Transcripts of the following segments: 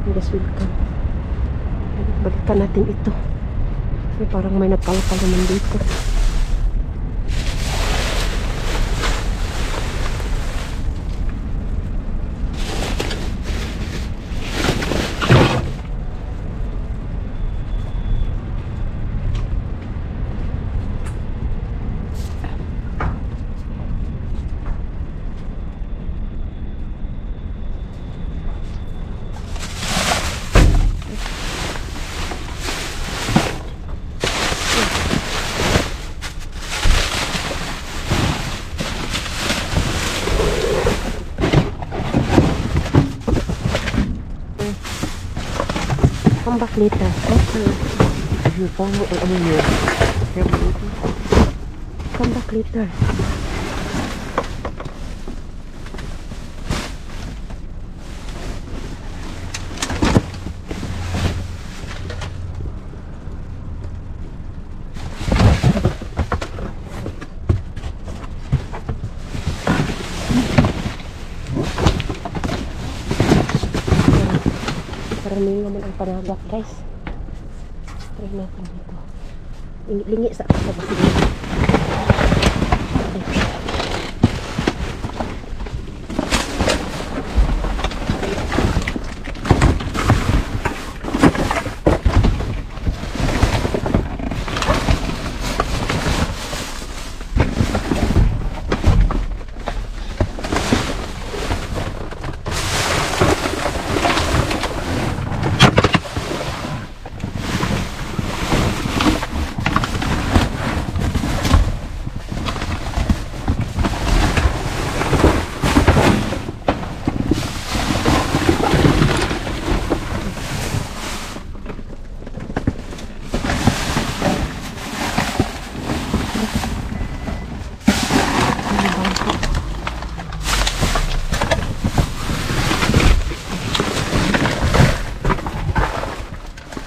Yes, welcome. Balikan natin ito. Kasi parang may napalapal naman dito. Come back later. Okay. You follow, I mean, you have Come back later. Karamihan naman ang panagak guys. Try natin dito. Lingi, lingi sa sa basilid.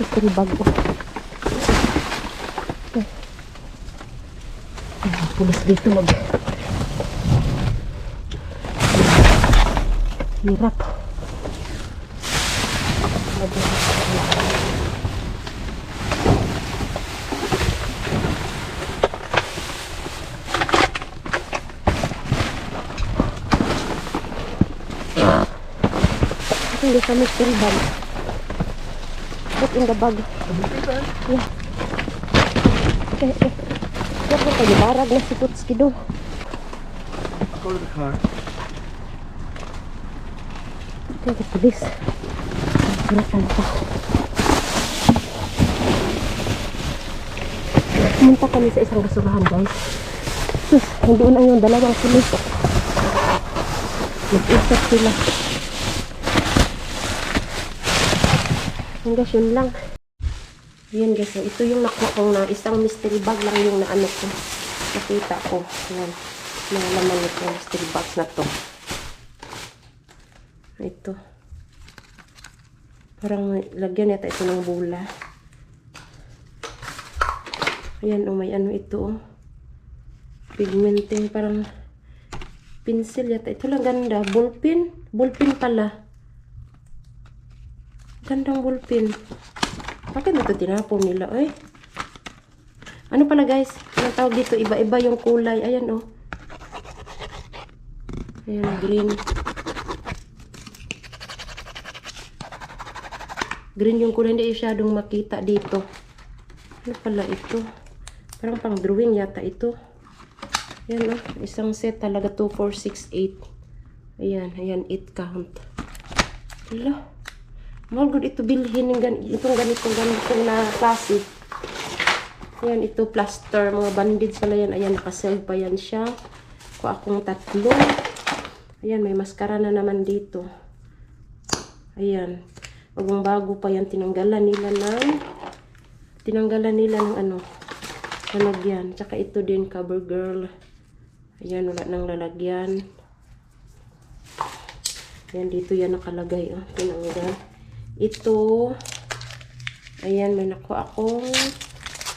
Ito yung bago. Ay, pulis dito mag... Hirap. Hindi sa mystery bag. Put in the bag. Yeah. Eh, eh. Yan mo kayo, barag na si Putski do. Go to the car. Ito yung pulis. Hirapan pa. Pumunta kami sa isang basurahan guys. Sus, hindi na yung dalawang pulis. Nag-usap sila. Hanggang yun lang. Ayan guys, ito yung nakuha ko na isang mystery bag lang yung naano ko. Nakita ko. Ayan. Nalaman nito mystery box na to. Ito. Parang lagyan yata ito ng bula. Ayan, oh, may ano ito, oh. Pigmenting, parang pencil yata. Ito lang ganda. Ballpen. Ballpen pala. Gandang ballpen. Bakit ito tinapon nila, eh? Ano pala, guys? Anong tawag dito? Iba-iba yung kulay. Ayan, oh. Ayan, green. Green yung kulay. Hindi masyadong makita dito. Ano pala ito? Parang pang drawing yata ito. Ayan, oh. Isang set talaga. 2, 4, 6, 8. Ayan, ayan. 8 count. Hala. Mahal good ito bilhin ng gan itong ganitong ganitong na klase. Ayan, ito plaster, mga bandage pala yan. Ayan, nakasell pa yan siya. Kuha akong tatlo. Ayan, may mascara na naman dito. Ayan. Bagong bago pa yan. Tinanggalan nila ng tinanggalan nila ng ano lalagyan. Tsaka ito din, cover girl. Ayan, wala nang lalagyan. Ayan, dito yan nakalagay. Oh, tinanggal. Ito, ayan, may nakuha akong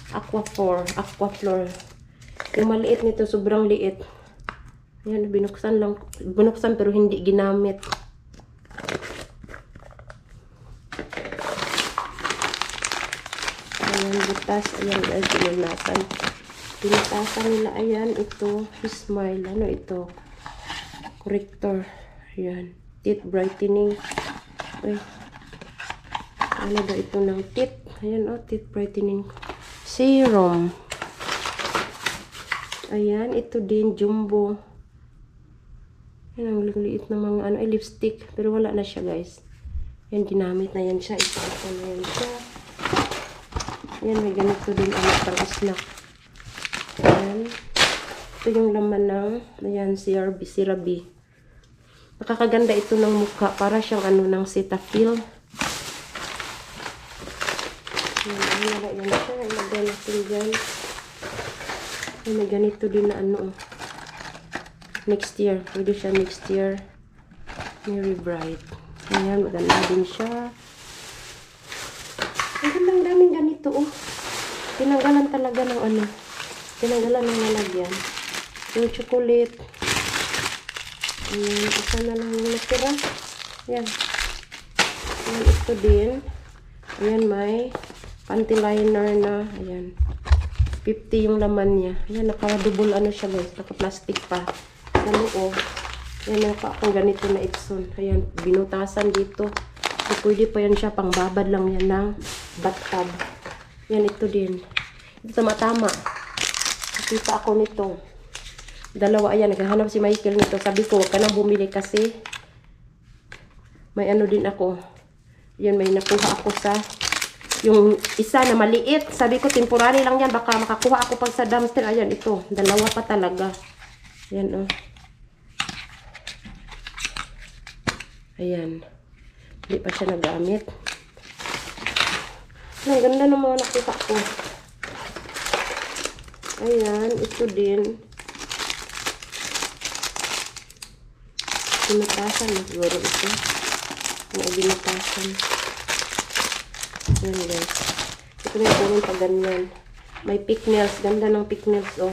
aquafor, aquaflor. Yung maliit nito, sobrang liit. Ayan, binuksan lang, binuksan pero hindi ginamit. Ayan, butas. Ayan, guys, binanasan. Binatasan nila, ayan, ito, smile, ano ito? Corrector. Ayan, teeth brightening. Uy, ano ba ito ng teeth? Ayan, oh, teeth brightening. Serum. Ayan, ito din, jumbo. Yan ang liit ng mga ano, ay, lipstick. Pero wala na siya, guys. Yan, ginamit na yan siya. Ipasa na yan siya. Yan, may ganito din ano, pang snack. Ayan. Ito yung laman ng, ayan, CRB, CeraB. Nakakaganda ito ng mukha. Para siyang ano, ng Cetaphil. Yan, wala yan siya. Ilagay natin dyan. Yan, may ganito din na ano. Next year. Pwede siya next year. Very bright. Ayan, maganda din siya. Ang gandang daming ganito, oh. Tinanggalan talaga ng ano. Tinanggalan ng lalagyan. Yung chocolate. Ayan, isa na lang yung natira. Ayan. Ayan, ito din. Ayan, may panty liner na. Ayan. 50 yung laman niya. Ayan, naka-double ano siya guys. Naka-plastic pa. Sa loob. Ayan, naka akong ganito na Epson. Ayan, binutasan dito. So, pwede pa yan siya. Pangbabad lang yan ng bathtub. Yan, ito din. Ito tama-tama. Nakita ako nito. Dalawa, ayan, naghahanap si Michael nito. Sabi ko, huwag ka nang bumili kasi may ano din ako. Yan, may nakuha ako sa yung isa na maliit. Sabi ko, temporary lang yan. Baka makakuha ako pag sa dumpster. Ayan, ito. Dalawa pa talaga. Ayan, oh. Ayan. Hindi pa siya nagamit. Ang ganda ng mga nakuha ko. Ayan, ito din. Pinatasan na siguro ito. Mga binatasan. Ayan guys. Ito na yung pag ganyan. May pick nails. Ganda ng pick nails, oh.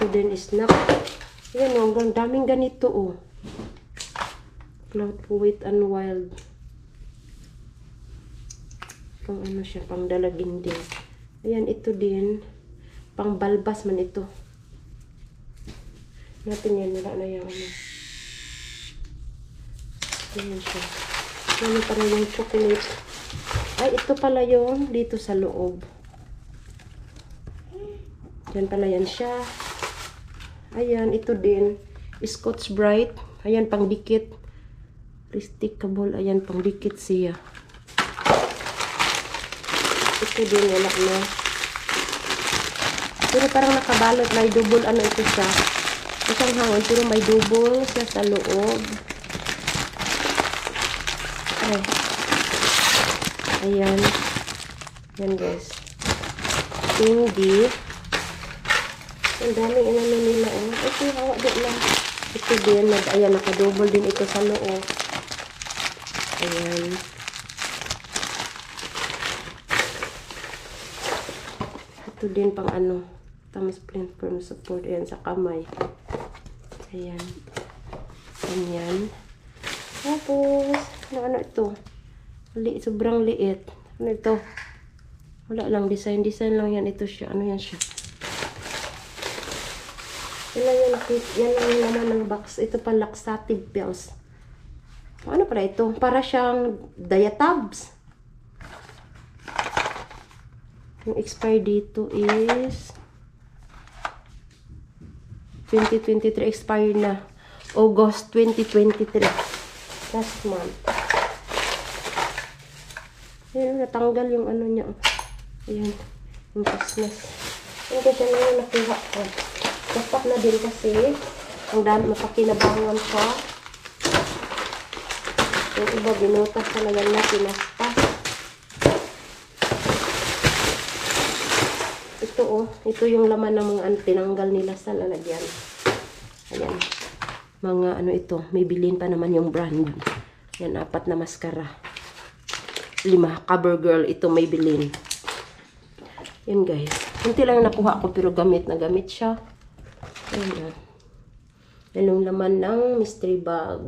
Ito din snack. Ayan, oh. Ang daming ganito, oh. Cloud Wet and Wild. Pang ano siya, pang dalagin din. Ayan, ito din. Pang balbas man ito. Natin yan, wala na ano. Ayan siya. Ano para yung chocolate. Ay, ito pala yung dito sa loob. Yan pala yan siya. Ayan, ito din. Scotch Bright. Ayan, pang dikit. Risticable. Ayan, pang dikit siya. Ito din, wala na. Pero parang nakabalot. May double, ano ito siya. Isang hangin, pero may double siya sa loob. Ay. Ayan. Ayan, guys. Hindi. Ang daming inano nila, oh. Ito, hawa din lang. Ito din, nag, ayan, nakadouble din ito sa loob. Ayan. Ito din pang ano, Thomas Plain Firm Support. Ayan, sa kamay. Ayan. Ganyan. Tapos, ano, ano ito? Li, sobrang liit. Ano ito? Wala lang, design. Design lang yan. Ito siya. Ano yan siya? Yan lang yung, yan lang naman ng box. Ito pa laxative pills. Ano pala ito? Para siyang diatabs. Yung expire dito is 2023 expire na. August 2023. Last month. Ayan, natanggal yung ano niya. Ayan, yung Christmas. Yung kasi na yung nakuha ko. Dapat na din kasi. Ang dami mapakinabangan pa. Yung iba binutas talaga na pinasta. Ito oh, ito yung laman ng mga ano, tinanggal nila sa lalagyan. Ayan. Mga ano ito, may bilin pa naman yung brand. Yan, apat na maskara. Lima, CoverGirl, ito may bilin. Yan guys. Kunti lang nakuha ko pero gamit na gamit siya. Ayan. Yan yung laman ng mystery bag.